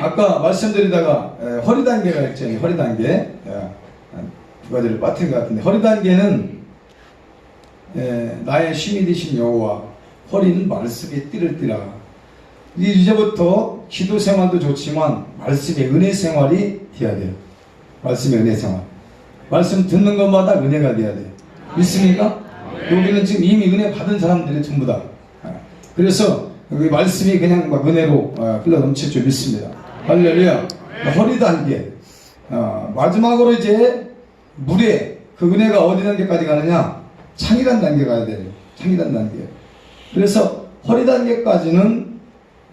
아까 말씀드리다가 에, 허리 단계가 있잖아요. 허리 단계. 예, 두 가지를 빠뜨린 것 같은데 허리 단계는 에, 나의 힘이 되신 여호와 허리는 말씀에 띠를 띠라. 이- 이제부터 기도 생활도 좋지만 말씀의 은혜 생활이 돼야 돼요. 말씀의 은혜 생활. 말씀 듣는 것마다 은혜가 돼야 돼요. 믿습니까? 여기는 지금 이미 은혜 받은 사람들이 전부 다. 아, 그래서 여기 말씀이 그냥 막 은혜로 아, 흘러 넘칠 줄 믿습니다. 할렐루야. 허리 단계. 아, 마지막으로 이제 물에 그 은혜가 어디 단계까지 가느냐? 창이란 단계 가야 돼요. 창이란 단계. 그래서 허리 단계까지는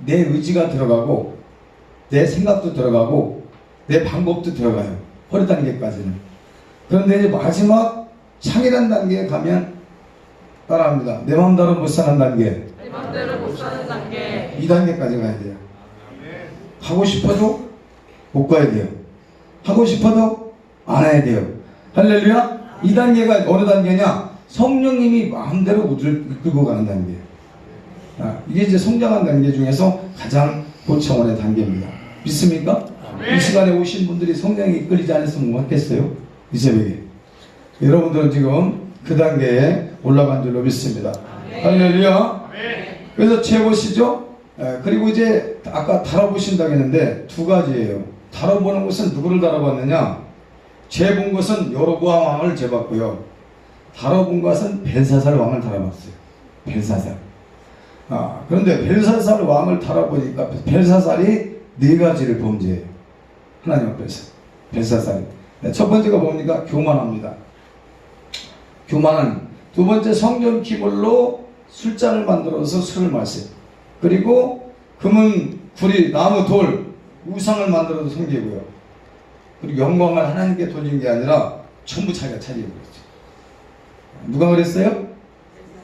내 의지가 들어가고 내 생각도 들어가고 내 방법도 들어가요. 허리 단계까지는. 그런데 이제 마지막 창이란 단계에 가면 따라합니다. 내 마음대로 못 사는 단계. 내 맘대로 못 사는 단계 2단계까지 가야 돼요. 하고 싶어도 못 가야 돼요. 하고 싶어도 안 해야 돼요. 할렐루야? 2단계가 어느 단계냐? 성령님이 마음대로 우리를 이끌고 가는 단계예요. 아, 이게 이제 성장한 단계 중에서 가장 고차원의 단계입니다. 믿습니까? 이 시간에 오신 분들이 성령이 이끌리지 않았으면 뭐 했겠어요? 이 새벽에. 여러분들은 지금 그 단계에 올라간 줄로 믿습니다. 할렐루야. 그래서 채보시죠. 에, 그리고 이제 아까 달아보신다고 했는데 두 가지예요. 달아보는 것은 누구를 달아봤느냐? 재본 것은 여로보암 왕을 재봤고요. 달아본 것은 벨사살 왕을 달아봤어요. 벨사살. 아, 그런데 벨사살 왕을 달아보니까 벨사살이 네 가지를 범죄해요. 하나님 앞에서. 벨사살이. 네, 첫 번째가 뭡니까? 교만합니다. 교만은 두 번째 성전 기물로 술잔을 만들어서 술을 마세요. 그리고 금은 구리, 나무, 돌, 우상을 만들어서 섬기고요. 그리고 영광을 하나님께 돌린 게 아니라 전부 자기가 차리고 그랬죠. 누가 그랬어요?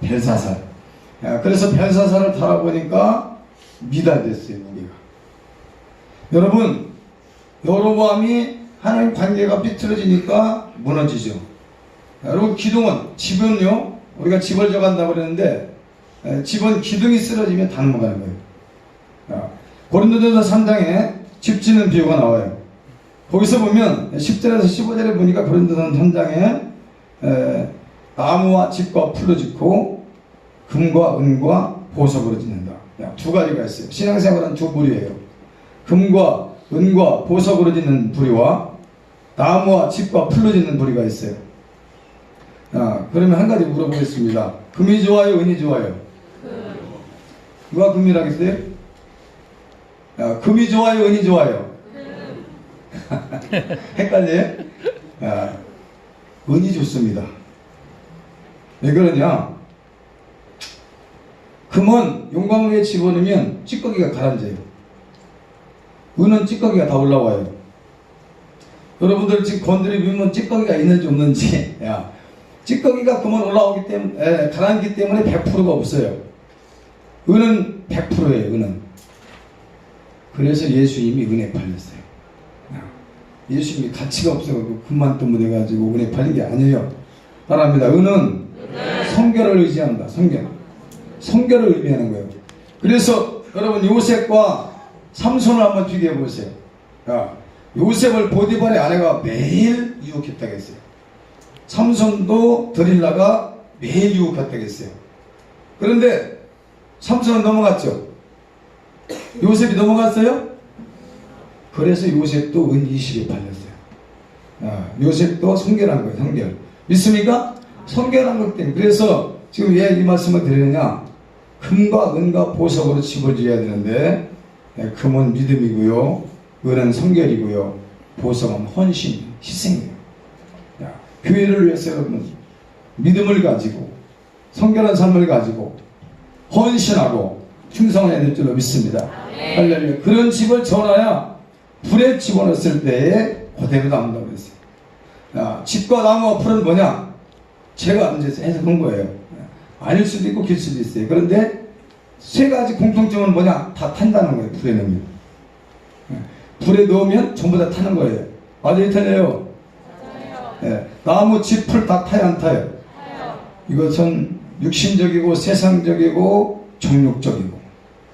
벨사살. 야, 그래서 벨사살을 달아보니까 미달됐어요, 우리가. 여러분, 여로보암이 하나님 관계가 삐뚤어지니까 무너지죠. 여러분 기둥은 집은요 우리가 집을 져간다고 그러는데 에, 집은 기둥이 쓰러지면 다 넘어가는 거예요. 아, 고린도전서 3장에 집 짓는 비유가 나와요. 거기서 보면 10절에서 15절에 보니까 고린도전 3장에 에, 나무와 집과 풀로 짓고 금과 은과 보석으로 짓는다. 야, 두 가지가 있어요. 신앙생활은 두 부류예요. 금과 은과 보석으로 짓는 부류와 나무와 집과 풀로 짓는 부류가 있어요. 아, 그러면 한 가지 물어보겠습니다. 금이 좋아요, 은이 좋아요? 누가 금이라겠어요? 아, 금이 좋아요, 은이 좋아요? 헷갈려요? 아, 은이 좋습니다. 왜 그러냐? 금은 용광로에 집어넣으면 찌꺼기가 가라앉아요. 은은 찌꺼기가 다 올라와요. 여러분들 지금 건드리면 찌꺼기가 있는지 없는지, 야, 찌꺼기가 그만 올라오기 때문에 에, 가라앉기 때문에 100%가 없어요. 은은 100%예요. 은은. 그래서 예수님이 은혜 팔렸어요. 아, 예수님이 가치가 없어가지고 금만 때문해가지고 은혜 팔린 게 아니에요. 따라합니다. 은은 성결을 의지한다. 성결. 성결을 의미하는 거예요. 그래서 여러분 요셉과 삼손을 한번 비교해 보세요. 야, 요셉을 보디발의 아내가 매일 유혹했다고 했어요. 삼손도 드릴라가 매일 유혹했다고 했어요. 그런데 삼손은 넘어갔죠. 요셉이 넘어갔어요? 그래서 요셉도 은 20에 팔렸어요. 아, 요셉도 성결한 거예요, 성결. 믿습니까? 성결한 것 때문에. 그래서 지금 왜 이 말씀을 드리느냐? 금과 은과 보석으로 지어야 되는데, 예, 금은 믿음이고요, 은은 성결이고요, 보석은 헌신, 희생이에요. 야, 교회를 위해서 여러분, 믿음을 가지고, 성결한 삶을 가지고, 헌신하고, 충성해야 될 줄로 믿습니다. 할렐루야. 그런 집을 전하야 불에 집어넣었을 때에 그대로 남는다고 그랬어요. 야, 집과 나무와 풀은 뭐냐? 제가 이제 해석한 거예요. 아닐 수도 있고 길 수도 있어요. 그런데 세 가지 공통점은 뭐냐? 다 탄다는 거예요. 불에 넣으면. 불에 넣으면 전부 다 타는 거예요. 맞아요, 틀려요? 예, 나무, 집, 풀다 타요, 안 타요? 이것은 육신적이고 세상적이고 정욕적이고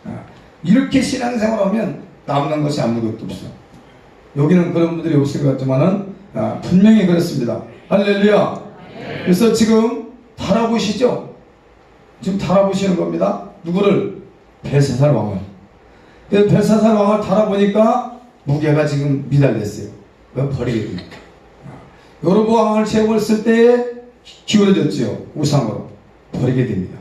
아, 이렇게 신앙생활 하면 남는 것이 아무것도 없어. 여기는 그런 분들이 없을 것 같지만은 아, 분명히 그렇습니다. 할렐루야. 그래서 지금 달아보시죠. 지금 달아보시는 겁니다. 누구를? 벨사살 왕을. 그 벨사살 왕을 달아보니까 무게가 지금 미달렸어요. 그거 버리게 됩니다. 여로보 왕을 채웠을 때에 기울어졌지요. 우상으로. 버리게 됩니다.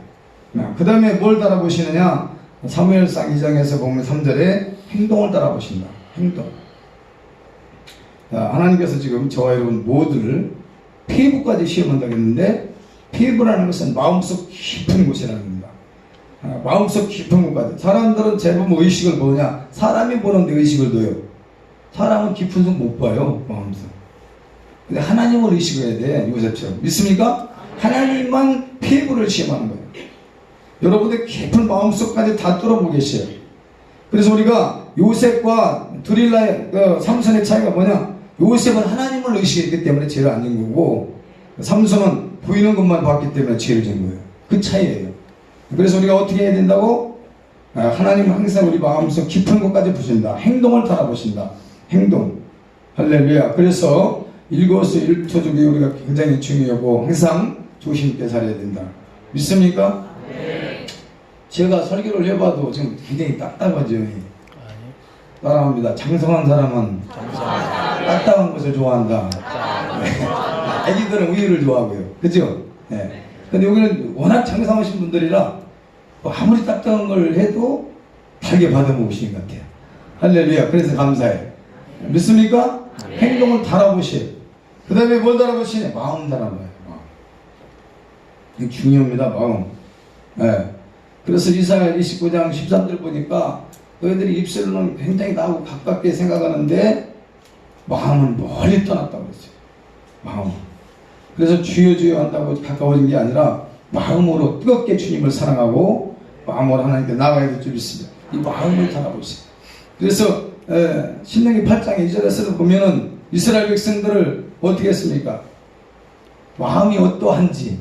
그 다음에 뭘 달아보시느냐? 사무엘상 2장에서 보면 3절에 행동을 따라보신다. 행동. 자, 하나님께서 지금 저와 여러분 모두를 피부까지 시험한다고 했는데 피부라는 것은 마음속 깊은 곳이라는 겁니다. 아, 마음속 깊은 곳까지. 사람들은 대부분 의식을 보냐? 사람이 보는데 의식을 둬요. 사람은 깊은 곳못 봐요. 마음속. 근데 하나님을 의식해야 돼. 요셉처럼. 믿습니까? 하나님만 피부를 시험하는 거예요. 여러분들 깊은 마음속까지 다 뚫어보고 계세요. 그래서 우리가 요셉과 드릴라의 그 삼손의 차이가 뭐냐? 요셉은 하나님을 의식했기 때문에 죄를 안 진 거고 삼손은 보이는 것만 봤기 때문에 죄를 진 거예요. 그 차이예요. 그래서 우리가 어떻게 해야 된다고? 아, 하나님은 항상 우리 마음속 깊은 곳까지 보신다. 행동을 따라보신다. 행동. 할렐루야. 그래서 일거수 일투족이 우리가 굉장히 중요하고 항상 조심 있게 살아야 된다. 믿습니까? 제가 설교를 해봐도 지금 굉장히 딱딱하죠. 따라합니다. 장성한 사람은 딱딱한 것을 좋아한다. 네. 애기들은 우유를 좋아하고요. 그죠? 네. 근데 여기는 워낙 장성하신 분들이라 뭐 아무리 딱딱한 걸 해도 달게 받아먹으시는 것 같아요. 할렐루야. 그래서 감사해. 믿습니까? 행동을 달아보시오. 그 다음에 뭘 달아보시냐? 마음 달아봐요. 중요합니다. 마음. 네. 그래서 이사야 29장 13절 보니까 너희들이 입술로는 굉장히 나하고 가깝게 생각하는데 마음은 멀리 떠났다고 그랬어요. 마음. 그래서 주여 주여 한다고 가까워진 게 아니라 마음으로 뜨겁게 주님을 사랑하고 마음으로 하나님께 나가야 될 줄 믿습니다. 이 마음을 달아보세요. 그래서 에, 신명기 8장 2절에서도 보면은 이스라엘 백성들을 어떻게 했습니까? 마음이 어떠한지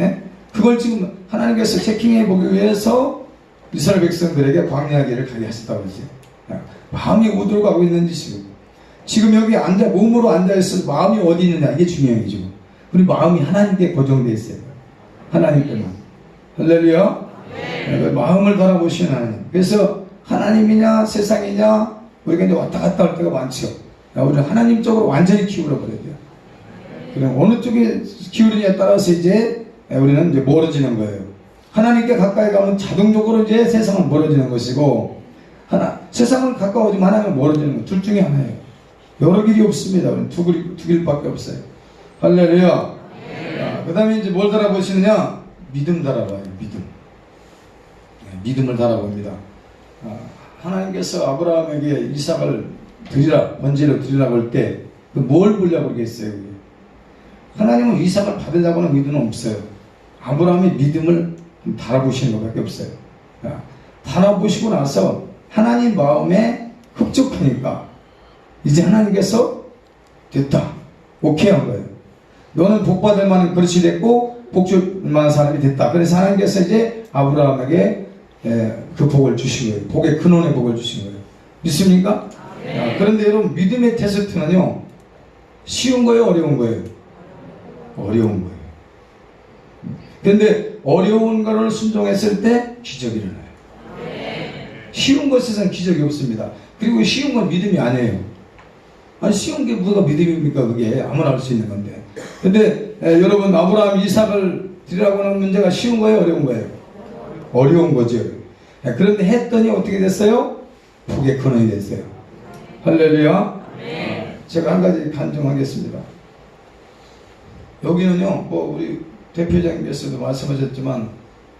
예? 그걸 지금 하나님께서 체킹해 보기 위해서 이스라엘 백성들에게 광야 길을 가게 하셨다고 그러죠. 예. 마음이 어디로 가고 있는지 지금 지금 여기 앉아 몸으로 앉아 있어 마음이 어디 있느냐 이게 중요해요 지금. 우리 마음이 하나님께 고정돼 있어요. 하나님께만. 할렐루야. 네, 그 마음을 바라보시는 하나님. 그래서 하나님이냐 세상이냐 우리가 이제 왔다 갔다 할 때가 많죠. 야, 우리는 하나님 쪽으로 완전히 기울어 버려야 돼요. 그럼 어느 쪽에 기울이냐에 따라서 이제 우리는 이제 멀어지는 거예요. 하나님께 가까이 가면 자동적으로 이제 세상은 멀어지는 것이고 하나 세상을 가까워지면 하나님은 멀어지는 거. 둘 중에 하나예요. 여러 길이 없습니다. 두, 길, 두 길밖에 없어요. 할렐루야. 그 다음에 이제 뭘 달아보시느냐? 믿음 달아봐요. 믿음. 네, 믿음을 달아봅니다. 아, 하나님께서 아브라함에게 이삭을 드리라, 번제로 드리라고 할 때, 그뭘 보려고? 그게? 하나님은 이삭을 받으려고는 믿음은 없어요. 아브라함의 믿음을 달아보시는 것밖에 없어요. 아, 달아보시고 나서 하나님 마음에 흡족하니까 이제 하나님께서 됐다. 오케이 한 거예요. 너는 복받을 만한 그릇이 됐고 복줄 만한 사람이 됐다. 그래서 하나님께서 이제 아브라함에게 예, 그 복을 주신 거예요. 복의 근원의 복을 주신 거예요. 믿습니까? 아, 그런데 여러분 믿음의 테스트는요 쉬운 거예요, 어려운 거예요? 어려운 거예요. 그런데 어려운 거를 순종했을 때 기적이 일어나요. 쉬운 것에서는 기적이 없습니다. 그리고 쉬운 건 믿음이 아니에요. 아니 쉬운 게 뭐가 믿음입니까? 그게 아무나 할 수 있는 건데. 근데 에, 여러분 아브라함 이삭을 드리라고 하는 문제가 쉬운 거예요, 어려운 거예요? 어려운 거죠. 에, 그런데 했더니 어떻게 됐어요? 복의 근원이 됐어요. 할렐루야. 제가 한 가지 간증하겠습니다. 여기는요, 뭐 우리 대표장님께서도 말씀하셨지만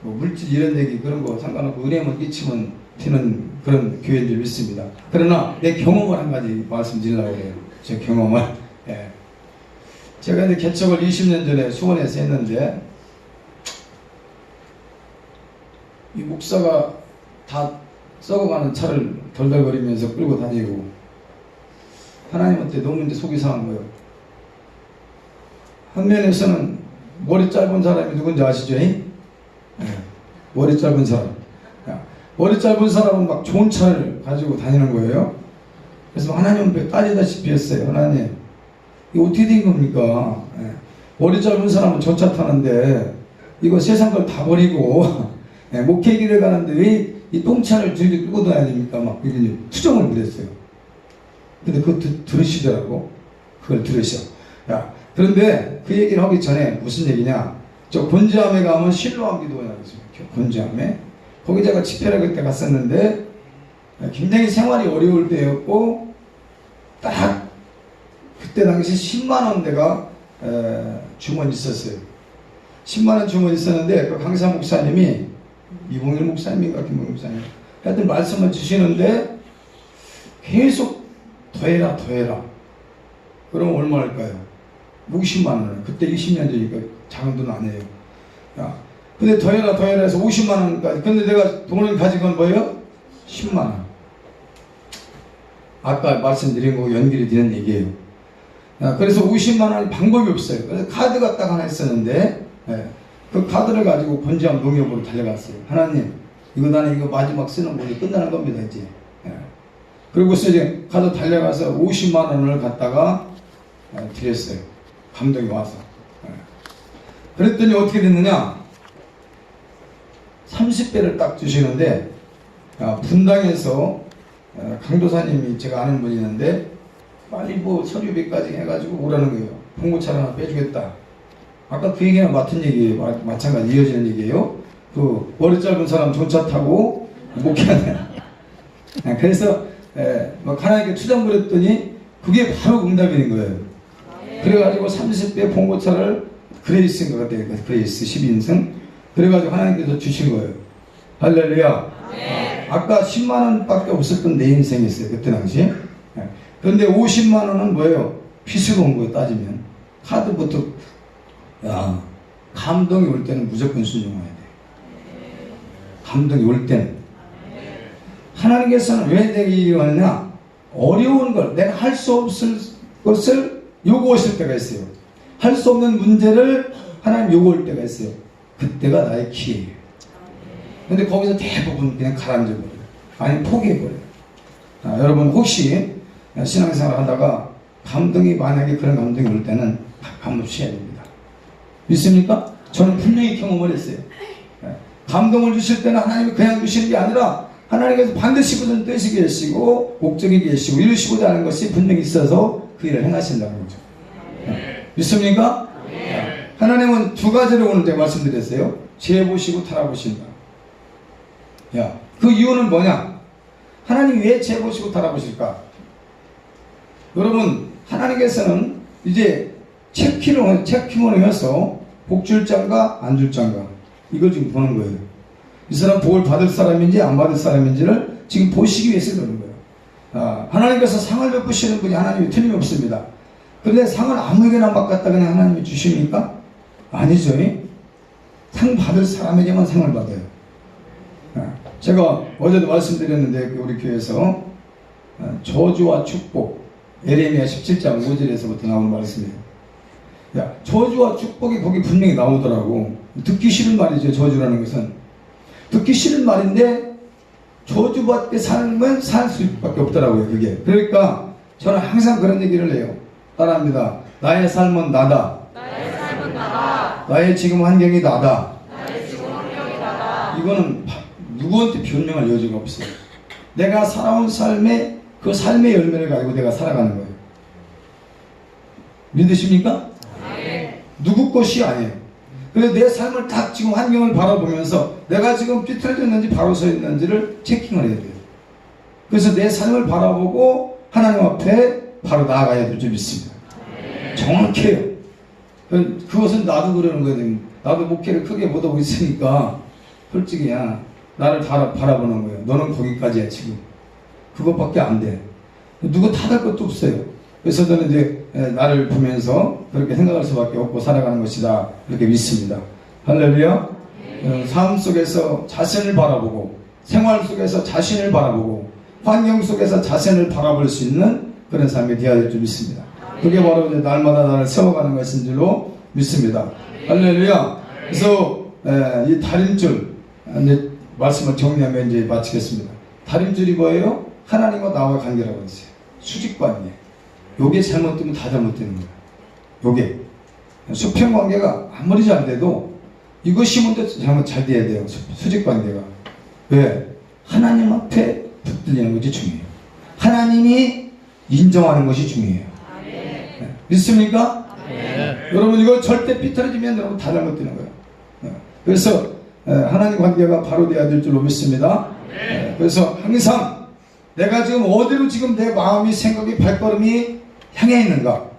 뭐 물질 이런 얘기 그런 거 상관없고 은혜만 끼치면 되는 그런 교회인 줄 믿습니다. 그러나 내 경험을 한 가지 말씀드리려고 해요. 제 경험을. 예. 제가 이제 개척을 20년 전에 수원에서 했는데 이 목사가 다 썩어가는 차를 덜덜거리면서 끌고 다니고 하나님한테 너무 이제 속이 상한 거예요. 한 면에서는 머리 짧은 사람이 누군지 아시죠? 예. 머리 짧은 사람. 야, 머리 짧은 사람은 막 좋은 차를 가지고 다니는 거예요. 그래서 하나님 따지다시피 했어요. 하나님, 이거 어떻게 된 겁니까? 예. 머리 짧은 사람은 저 차 타는데 이거 세상 걸 다 버리고 예, 목회 길을 가는데 왜 이 똥차를 들고 끌고 다녀야 됩니까? 막 이런 투정을 부렸어요. 근데 그거 드- 들으시더라고. 그걸 들으셔. 야, 그런데 그 얘기를 하기 전에 무슨 얘기냐? 저 곤지암에 가면 실로암 있어요. 곤지암에. 거기 제가 집회를 그때 갔었는데 굉장히 생활이 어려울 때였고 딱 그때 당시 10만 원 내가 에, 주머니 있었어요. 10만 원 주머니 있었는데 그 강사 목사님이 이봉일 목사님인가 김봉일 목사님 하여튼 말씀을 주시는데 계속 더해라 더해라 그럼 얼마일까요? 60만 원 그때 20년 전이니까 아니에요. 야, 근데 더해라 더해라 해서 50만 원까지. 근데 내가 돈을 가진 건 뭐예요? 10만 원. 아까 말씀드린 거 연결이 되는 얘기예요. 야, 그래서 50만 원이 방법이 없어요. 그래서 카드가 딱 하나 있었는데 예, 그 카드를 가지고 본지암 농협으로 달려갔어요. 하나님 이거 나는 이거 마지막 쓰는 거이 끝나는 겁니다 이제. 예. 그리고서 이제 가서 달려가서 50만 원을 갖다가 예, 드렸어요 감독이 와서 예. 그랬더니 어떻게 됐느냐 30배를 딱 주시는데 아, 분당에서 어, 강도사님이 제가 아는 분이 있는데 빨리 뭐 서류비까지 해가지고 오라는 거예요. 봉고차를 하나 빼주겠다. 아까 그 얘기랑 같은 얘기예요. 마, 마찬가지 이어지는 얘기예요. 그 머리 짧은 사람 전차 타고 목회하는. 아, 그래서 에, 막 하나님께 투정 부렸더니 그게 바로 응답이 된 거예요. 그래가지고 30배 봉고차를 그레이스인 것 같아요. 그 그레이스 12인승. 그래가지고 하나님께서 주신 거예요. 할렐루야. 아까 10만 원 밖에 없었던 내 인생이었어요. 그때 당시에. 예. 그런데 50만 원은 뭐예요? 빚으로 온 거예요. 따지면. 카드부터. 야, 감동이 올 때는 무조건 순종해야 돼. 감동이 올 때는. 하나님께서는 왜 내게 이러느냐? 어려운 걸, 내가 할 수 없을 것을 요구하실 때가 있어요. 할 수 없는 문제를 하나님 요구할 때가 있어요. 그때가 나의 기회예요. 근데 거기서 대부분 그냥 가라앉아버려요. 아니 포기해버려요. 아, 여러분 혹시 신앙생활 하다가 감동이 만약에 그런 감동이 올 때는 감동 쉬어야 됩니다. 믿습니까? 저는 분명히 경험을 했어요. 예. 감동을 주실 때는 하나님이 그냥 주시는 게 아니라 하나님께서 반드시 무슨 뜻이 계시고 목적이 계시고 이루시고자 하는 것이 분명히 있어서 그 일을 행하신다는 거죠. 예. 믿습니까? 예. 하나님은 두 가지를 오늘 제가 말씀드렸어요. 재보시고 탈아보신다. 야, 그 이유는 뭐냐? 하나님 왜 재보시고 달아보실까? 여러분, 하나님께서는 이제 체킹을, 체킹을 해서 복줄장가 안줄장가 이걸 지금 보는 거예요. 이 사람 복을 받을 사람인지 안 받을 사람인지를 지금 보시기 위해서 그러는 거예요. 아, 하나님께서 상을 베푸시는 분이 하나님이 틀림없습니다. 그런데 상을 아무에게나 막 갖다 그냥 하나님이 주십니까? 아니죠. 상 받을 사람에게만 상을 받아요. 아, 제가 어제도 말씀드렸는데 그 우리 교회에서 아, 저주와 축복 에레미야 17장 5절에서부터 나오는 말씀이에요. 야, 저주와 축복이 거기 분명히 나오더라고. 듣기 싫은 말이죠. 저주라는 것은 듣기 싫은 말인데 저주받게 살면 살 수밖에 없더라고요. 그게. 그러니까 저는 항상 그런 얘기를 해요. 따라합니다. 나의 삶은 나다. 나의 삶은 나다. 나의 지금 환경이 나다. 나의 지금 환경이 나다. 이거는 바- 누구한테 변명할 여지가 없어요. 내가 살아온 삶의 그 삶의 열매를 가지고 내가 살아가는 거예요. 믿으십니까? 누구 것이 아니에요. 내 삶을 딱 지금 환경을 바라보면서 내가 지금 삐뚤어졌는지 바로 서 있는지를 체킹을 해야 돼요. 그래서 내 삶을 바라보고 하나님 앞에 바로 나아가야 될 줄 믿습니다. 정확해요. 그- 그것은 나도 그러는 거예요. 나도 목회를 크게 못하고 있으니까 솔직히 야 나를 다 바라보는 거예요. 너는 거기까지야 지금. 그것밖에 안 돼. 누구 탓할 것도 없어요. 그래서 저는 이제 에, 나를 보면서 그렇게 생각할 수밖에 없고 살아가는 것이다. 이렇게 믿습니다. 할렐루야. 어, 삶 속에서 자신을 바라보고 생활 속에서 자신을 바라보고 환경 속에서 자신을 바라볼 수 있는 그런 삶이 되어야 될 줄 믿습니다. 그게 바로 이제 날마다 나를 세워가는 것인 줄로 믿습니다. 할렐루야. 그래서 에, 이 달인줄 이제 말씀을 정리하면 이제 마치겠습니다. 다림줄이 뭐예요? 하나님과 나와 관계라고 했어요. 수직관계. 요게 잘못되면 다 잘못되는 거예요. 요게. 수평 관계가 아무리 잘 돼도 이거 심은데 잘못 잘 돼야 돼요. 수- 수직 관계가. 왜? 하나님 앞에 붙들리는 것이 중요해요. 하나님이 인정하는 것이 중요해요. 네. 믿습니까? 여러분 이거 절대 삐뚤어지면 여러분 다 잘못되는 거예요. 네. 그래서 에, 하나님 관계가 바로 돼야 될 줄로 믿습니다. 에, 그래서 항상 내가 지금 어디로 지금 내 마음이 생각이 발걸음이 향해 있는가?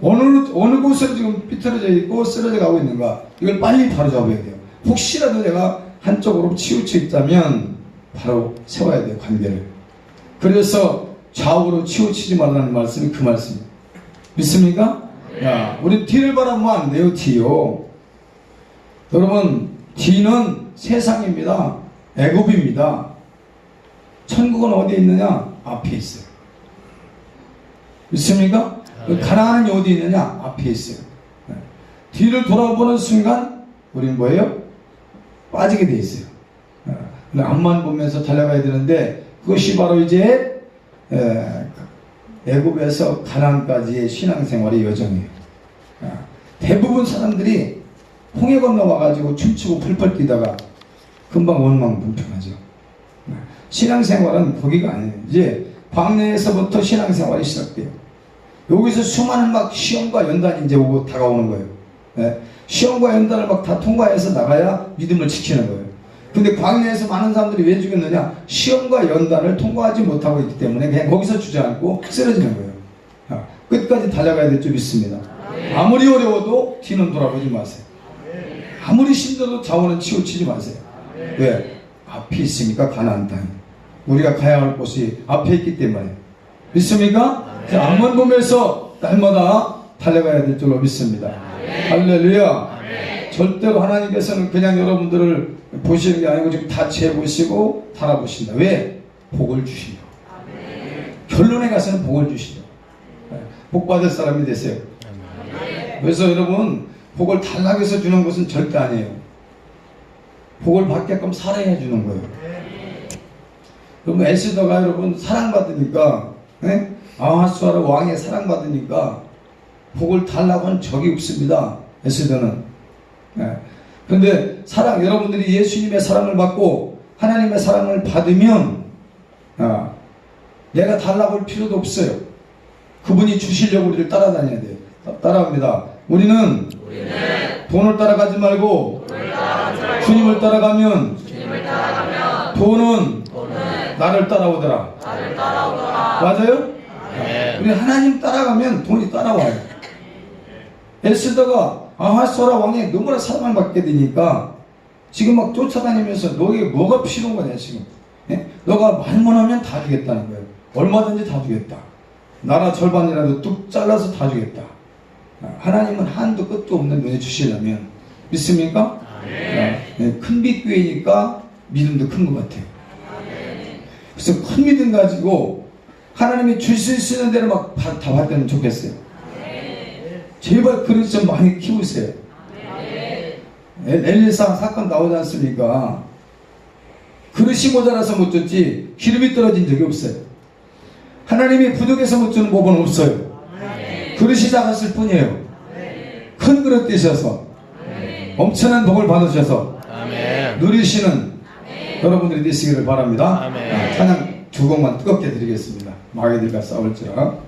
어느 어느 곳으로 지금 삐뚤어져 있고 쓰러져 가고 있는가? 이걸 빨리 바로 잡아야 돼요. 혹시라도 내가 한쪽으로 치우쳐 있다면 바로 세워야 돼요 관계를. 그래서 좌우로 치우치지 말라는 말씀이 그 말씀입니다. 믿습니까? 야, 우리 뒤를 바라보면 안 돼요, 뒤요. 여러분, 뒤는 세상입니다. 애굽입니다. 천국은 어디 있느냐? 앞에 있어요. 믿습니까? 네. 가나안은 어디 있느냐? 앞에 있어요. 네. 뒤를 돌아보는 순간 우리는 뭐예요? 빠지게 돼 있어요. 네. 앞만 보면서 달려가야 되는데 그것이 바로 이제 에, 애굽에서 가나안까지의 신앙생활의 여정이에요. 아, 대부분 사람들이 홍해 건너와가지고 춤추고 풀펄 뛰다가 금방 원망 불평하죠. 아, 신앙생활은 거기가 아니에요. 이제 광야에서부터 신앙생활이 시작돼요. 여기서 수많은 막 시험과 연단이 이제 오고 다가오는 거예요. 예, 시험과 연단을 막 다 통과해서 나가야 믿음을 지키는 거예요. 근데 광야에서 많은 사람들이 왜 죽였느냐? 시험과 연단을 통과하지 못하고 있기 때문에 그냥 거기서 주저앉고 쓰러지는 거예요. 아, 끝까지 달려가야 될 줄 믿습니다. 아무리 어려워도 뒤는 돌아보지 마세요. 아무리 힘들어도 좌우는 치우치지 마세요. 왜? 앞이 있으니까 가나안 땅. 우리가 가야 할 곳이 앞에 있기 때문에. 믿습니까? 자, 앞만 보면서 날마다 달려가야 될 줄로 믿습니다. 할렐루야. 절대로 하나님께서는 그냥 여러분들을 보시는 게 아니고 지금 다 재보시고 달아보신다. 왜? 복을 주시려. 결론에 가서는 복을 주시려. 네, 복 받을 사람이 되세요. 그래서 여러분 복을 달라고 해서 주는 것은 절대 아니에요. 복을 받게끔 살아야 주는 거예요. 여러분 에스더가 여러분 사랑받으니까 예? 아하수아라 왕의 사랑받으니까 복을 달라고 한 적이 없습니다. 에스더는. 예. 그런데 사랑 여러분들이 예수님의 사랑을 받고 하나님의 사랑을 받으면 아, 내가 달라고 할 필요도 없어요. 그분이 주시려고 우리를 따라다녀야 돼요. 따- 따라갑니다. 우리는, 돈을 따라가지 말고 주님을 따라가면 돈은, 나를 따라오더라. 맞아요? 네. 우리 하나님 따라가면 돈이 따라와요. 에스더가 아하스라 왕이 너무나 사랑을 받게 되니까 지금 막 쫓아다니면서 너에게 뭐가 필요한 거냐 지금. 예? 너가 말만 하면 다 주겠다는 거예요. 얼마든지 다 주겠다. 나라 절반이라도 뚝 잘라서 다 주겠다. 아, 하나님은 한도 끝도 없는 눈에 주시려면 믿습니까? 예, 큰 빛교회니까 믿음도 큰 것 같아요. 그래서 큰 믿음 가지고 하나님이 주실 수 있는 대로 막 다 받으면 좋겠어요. 제발 그릇 좀 많이 키우세요. 엘- 엘리사 사건 나오지 않습니까? 그릇이 모자라서 못 줬지 기름이 떨어진 적이 없어요. 하나님이 부족해서 못 주는 법은 없어요. 그릇이 작았을 뿐이에요. 큰 그릇 되셔서 엄청난 복을 받으셔서. 누리시는 여러분들이 되시기를 바랍니다. 아멘. 아, 찬양 두 곡만 뜨겁게 드리겠습니다. 마귀들과 싸울지라.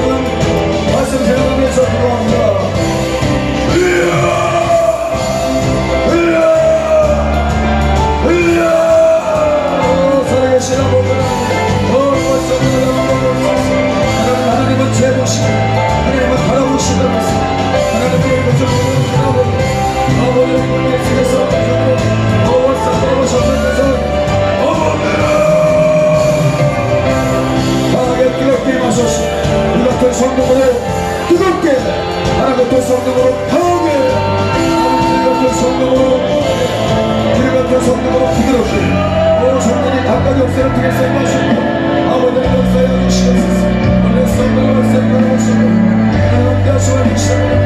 Tempo도 성령으로 부드럽게 오 성령이 바깥 역사를 통해서 임하시고 아버지의 역사에 주시옵소서. 오늘 성령을 생각하시고 하나님께 하시고 계시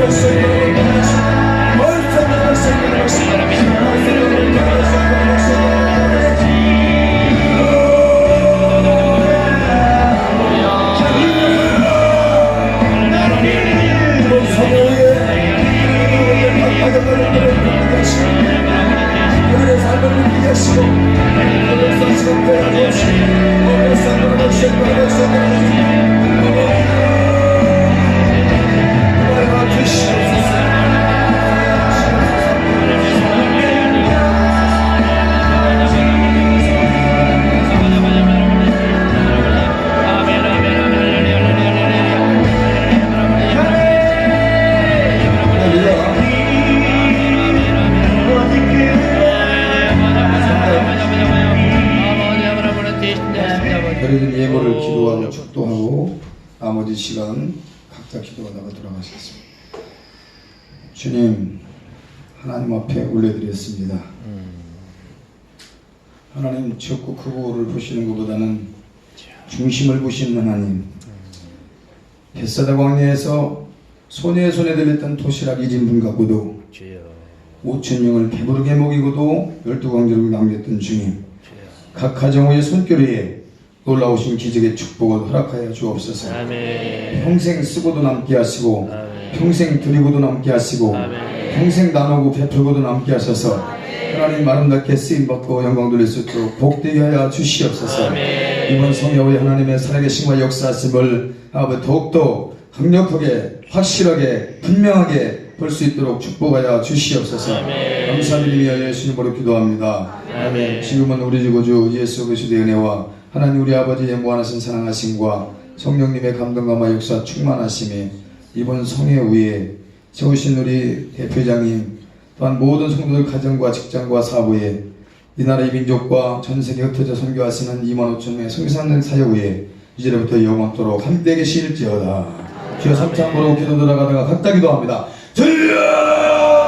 것이 내시 시간 각자 기도하다가 돌아가시겠습니다. 주님 하나님 앞에 올려드렸습니다. 하나님 적고 크고를 보시는 것보다는 중심을 보시는 하나님 햇사다 광야에서 손에 손에 들렸던 도시락 1인분 갖고도 주여 5천 명을 배부르게 먹이고도 열두 광주를 남겼던 주님 각 가정의 손길에 놀라우신 기적의 축복을 허락하여 주옵소서. 아멘 평생 쓰고도 남게 하시고 아멘 평생 드리고도 남게 하시고 아멘 평생 나누고 베풀고도 남게 하셔서 하나님 아름답게 쓰임 받고 영광 돌릴 수 있도록 복되게 하여 주시옵소서. 이번 성회의 하나님의 살아계심과 역사하심을 아버지 더욱더 강력하게 확실하게 분명하게 볼 수 있도록 축복하여 주시옵소서. 감사드리며 예수님으로 기도합니다. 아멘 지금은 우리 주구주 예수 그리스도의 은혜와 하나님 우리 아버지의 무한하신 사랑하심과 성령님의 감동감화 역사 충만하심이 이번 성회 후에 세우신 우리 대표장님 또한 모든 성도들 가정과 직장과 사부에 이 나라의 민족과 전 세계 흩어져 선교하시는 2만 5천 명의 성교사님 사역 후에 이제부터 영원토록 함께 계실지어다. 주여 삼창으로 기도 들어가다가 각자 기도합니다. 주여